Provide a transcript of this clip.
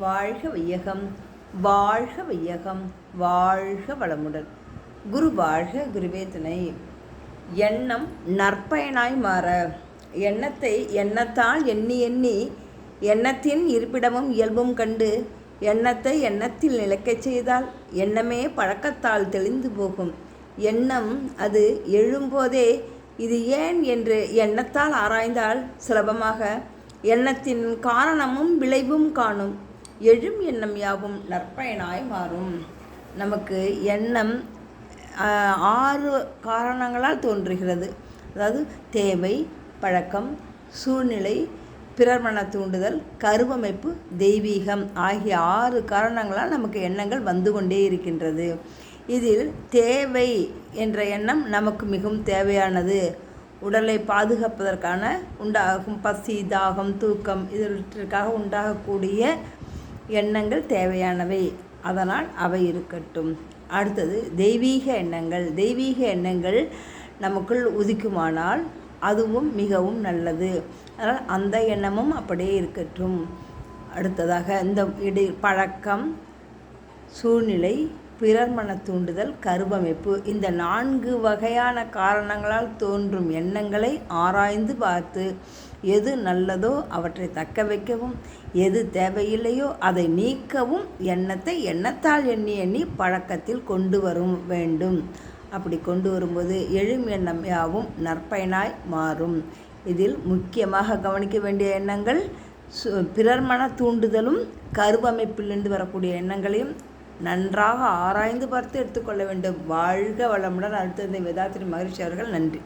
வாழ்க வையகம் வாழ்க வையகம் வாழ்க வளமுடன். குரு வாழ்க குருவே துணை. எண்ணம் நற்பயனாய் மாற. எண்ணத்தை எண்ணத்தால் எண்ணி எண்ணி எண்ணத்தின் இருப்பிடமும் இயல்பும் கண்டு எண்ணத்தை எண்ணத்தில் நிலைக்கச் செய்தால் எண்ணமே பழக்கத்தால் தெளிந்து போகும். எண்ணம் அது எழும்போதே இது ஏன் என்று எண்ணத்தால் ஆராய்ந்தால் சுலபமாக எண்ணத்தின் காரணமும் விளைவும் காணும். எழும் எண்ணம் யாவும் நற்பயனாய் மாறும். நமக்கு எண்ணம் ஆறு காரணங்களால் தோன்றுகிறது. அதாவது தேவை பழக்கம் சூழ்நிலை பிறர் மன தூண்டுதல் கருவமைப்பு தெய்வீகம் ஆகிய ஆறு காரணங்களால் நமக்கு எண்ணங்கள் வந்து கொண்டே இருக்கின்றது. இதில் தேவை என்ற எண்ணம் நமக்கு மிகவும் தேவையானது. உடலை பாதுகாப்பதற்கான உண்டாகும் பசி தாகம் தூக்கம் இதற்காக உண்டாகக்கூடிய எண்ணங்கள் தேவையானவை. அதனால் அவை இருக்கட்டும். அடுத்தது தெய்வீக எண்ணங்கள். தெய்வீக எண்ணங்கள் நமக்குள் உதிக்குமானால் அதுவும் மிகவும் நல்லது. அதனால் அந்த எண்ணமும் அப்படியே இருக்கட்டும். அடுத்ததாக இந்த இடி பழக்கம் சூழ்நிலை பிறர் மன தூண்டுதல் கருவமைப்பு. இந்த நான்கு வகையான காரணங்களால் தோன்றும் எண்ணங்களை ஆராய்ந்து பார்த்து எது நல்லதோ அவற்றை தக்க வைக்கவும் எது தேவையில்லையோ அதை நீக்கவும் எண்ணத்தை எண்ணத்தால் எண்ணி எண்ணி பழக்கத்தில் கொண்டு வரும் வேண்டும். அப்படி கொண்டு வரும்போது எழும் எண்ணம் யாவும் நற்பயனாய் மாறும். இதில் முக்கியமாக கவனிக்க வேண்டிய எண்ணங்கள் சு- பிறர் மன தூண்டுதலும் கருவமைப்பிலிருந்து வரக்கூடிய எண்ணங்களையும் நன்றாக ஆராய்ந்து பார்த்து எடுத்துக்கொள்ள வேண்டும். வாழ்க வளமுடன். அடுத்தது வேதாத்திரி மகிழ்ச்சி அவர்கள். நன்றி.